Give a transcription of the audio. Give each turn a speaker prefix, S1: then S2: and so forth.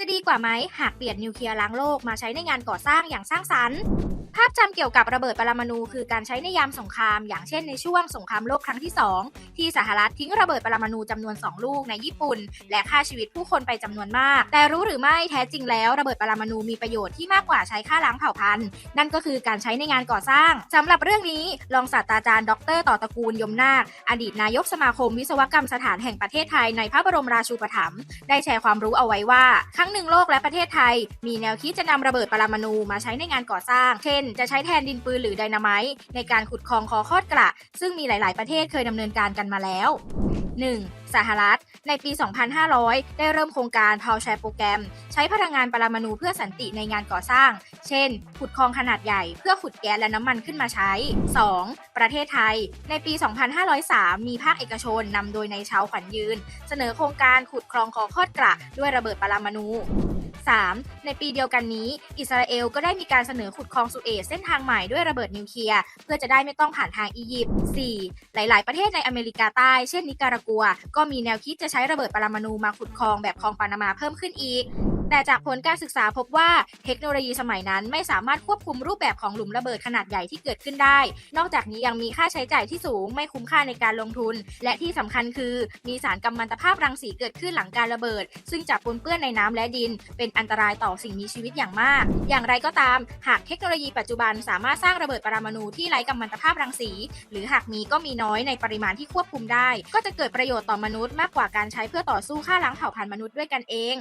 S1: จะดีกว่าไหมหากเปลี่ยนนิวเคลียร์ล้างโลกมาใช้ในงานก่อสร้างอย่างสร้างสรรค์ ภาพจำเกี่ยวกับระเบิดปรมาณูคือการใช้ในยามสงคราม อย่างเช่นในช่วงสงครามโลกครั้งที่ 2 ที่สหรัฐทิ้งระเบิดปรมาณูจำนวน 2 ลูกในญี่ปุ่น และฆ่าชีวิตผู้คนไปจำนวนมาก แต่รู้หรือไม่แท้จริงแล้วระเบิดปรมาณูมีประโยชน์ที่มากกว่าใช้ฆ่าล้างเผ่าพันธุ์ นั่นก็คือการใช้ในงานก่อสร้างสำหรับเรื่องนี้รองศาสตราจารย์ ดร ต่อตระกูลยมนาคอดีตนายกสมาคมวิศวกรรมสถานแห่งประเทศไทยในพระบรมราชูปถัมภ์ได้แชร์ความรู้เอาไว้ว่าครั้งหนึ่งโลกและประเทศไทย มีแนวคิดจะนำระเบิดปรมาณูมาใช้ในงานก่อสร้าง เช่น จะใช้แทนดินปืนหรือไดนาไมต์ในการขุดคลองคอคอดกระ ซึ่งมีหลาย ๆ ประเทศเคยดำเนินการกันมาแล้ว 1. สหรัฐ ในปี 2500 ได้เริ่มโครงการพาวแชร์โปรแกรม ใช้พลังงานปรมาณูเพื่อสันติในงานก่อสร้าง เช่น ขุดคลองขนาดใหญ่เพื่อขุดแก๊สและน้ำมันขึ้นมาใช้ 2. ประเทศไทย ในปี 2503 มีภาคเอกชนนำโดยในเชาขวัญยืน เสนอโครงการขุดคลองคอคอดกระด้วยระเบิดปรมาณู 3. ในปีเดียวกันนี้ อิสราเอลก็ได้มีการเสนอขุดคลองสุเอซเส้นทางใหม่ด้วยระเบิดนิวเคลียร์เพื่อจะได้ไม่ต้องผ่านทางอียิปต์ 4. หลาย ๆ ประเทศในอเมริกาใต้ เช่นนิการากัว ก็มีแนวคิดจะใช้ระเบิดปรมาณูมาขุดคลองแบบคลองปานามาเพิ่มขึ้นอีก แต่จากผลการศึกษาพบว่าเทคโนโลยีสมัยนั้นไม่สามารถควบคุมรูปแบบของหลุมระเบิดขนาดใหญ่ที่เกิดขึ้นได้ นอกจากนี้ยังมีค่าใช้จ่ายที่สูงไม่คุ้มค่าในการลงทุน และที่สำคัญคือ มีสารกัมมันตภาพรังสีเกิดขึ้นหลังการระเบิด ซึ่งจะปนเปื้อนในน้ำและดิน เป็นอันตรายต่อสิ่งมีชีวิตอย่างมาก อย่างไรก็ตาม หากเทคโนโลยีปัจจุบันสามารถสร้างระเบิดปรมาณูที่ไร้กัมมันตภาพรังสี หรือหากมีก็มีน้อยในปริมาณที่ควบคุมได้ ก็จะเกิดประโยชน์ต่อมนุษย์มากกว่าการใช้เพื่อต่อสู้ฆ่าล้างเผ่าพันธุ์มนุษย์ด้วยกันเอง